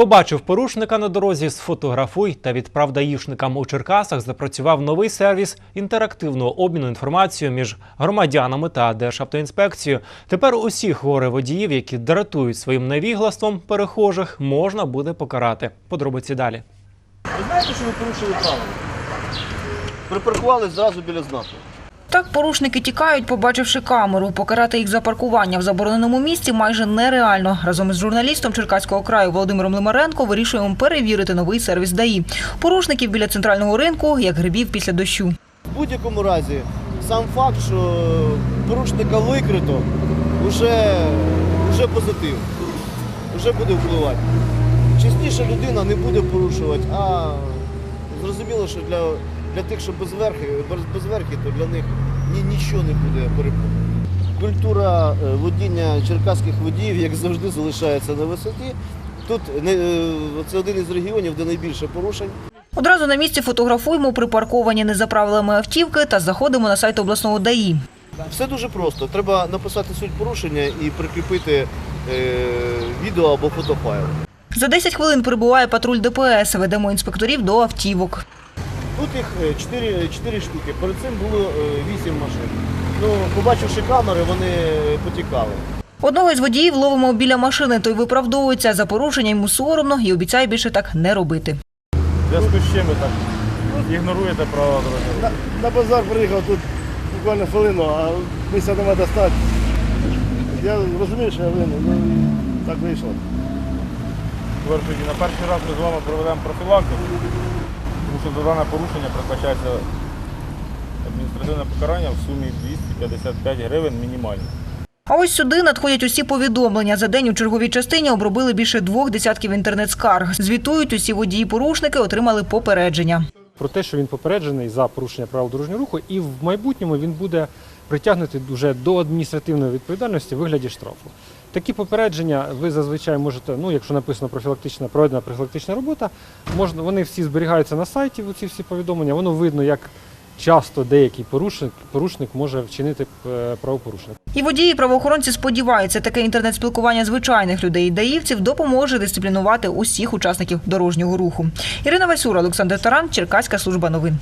Побачив порушника на дорозі, сфотографуй та відправ даїшникам у Черкасах. Запрацював новий сервіс інтерактивного обміну інформацією між громадянами та Державтоінспекцією. Тепер усіх горе водіїв, які дратують своїм невіглаством перехожих, можна буде покарати. Подробиці далі. Ви знаєте, що ви порушили правила? Припаркували зразу біля знаку. Так порушники тікають, побачивши камеру. Покарати їх за паркування в забороненому місці майже нереально. Разом із журналістом Черкаського краю Володимиром Лимаренко вирішуємо перевірити новий сервіс ДАІ. Порушників біля центрального ринку, як грибів після дощу. В будь-якому разі, сам факт, що порушника викрито, вже, вже позитив, вже буде впливати. Частіше людина не буде порушувати, а зрозуміло, що для, для тих, що безверхи, без, безверхи, то для них ні, нічого не буде перепону. Культура е, водіння черкаських водіїв, як завжди, залишається на висоті. Тут е, це один із регіонів, де найбільше порушень. Одразу на місці фотографуємо припарковані не за правилами автівки та заходимо на сайт обласного ДАІ. Все дуже просто. Треба написати суть порушення і прикріпити е, відео або фотофайл. За 10 хвилин прибуває патруль ДПС. Ведемо інспекторів до автівок. Тут їх 4, 4 штуки. Перед цим було 8 машин. Ну, побачивши камери, вони потікали. Одного із водіїв ловимо біля машини. Той виправдовується за порушення йому соромно і обіцяє більше так не робити. Зв'язку з чим ви так ігноруєте правила дорожнього руху? На, на базар приїхав тут буквально хвилину, а місця нема достати. Я розумію, що я винен, ну так вийшло. Товариш на перший раз ми з вами проведемо профілактику, що за дане порушення передбачається адміністративне покарання в сумі 255 гривень мінімально. А ось сюди надходять усі повідомлення. За день у черговій частині обробили більше двох десятків інтернет-скарг. Звітують, усі водії-порушники отримали попередження. Про те, що він попереджений за порушення правил дорожнього руху, і в майбутньому він буде притягнути вже до адміністративної відповідальності в вигляді штрафу. Такі попередження ви зазвичай можете, ну якщо написано профілактична проведена профілактична робота, можна вони всі зберігаються на сайті. Ці всі повідомлення. Воно видно, як часто деякий порушник порушник може вчинити е, правопорушення. І водії правоохоронці сподіваються, таке інтернет-спілкування звичайних людей і даївців допоможе дисциплінувати усіх учасників дорожнього руху. Ірина Васюра, Олександр Таран, Черкаська служба новин.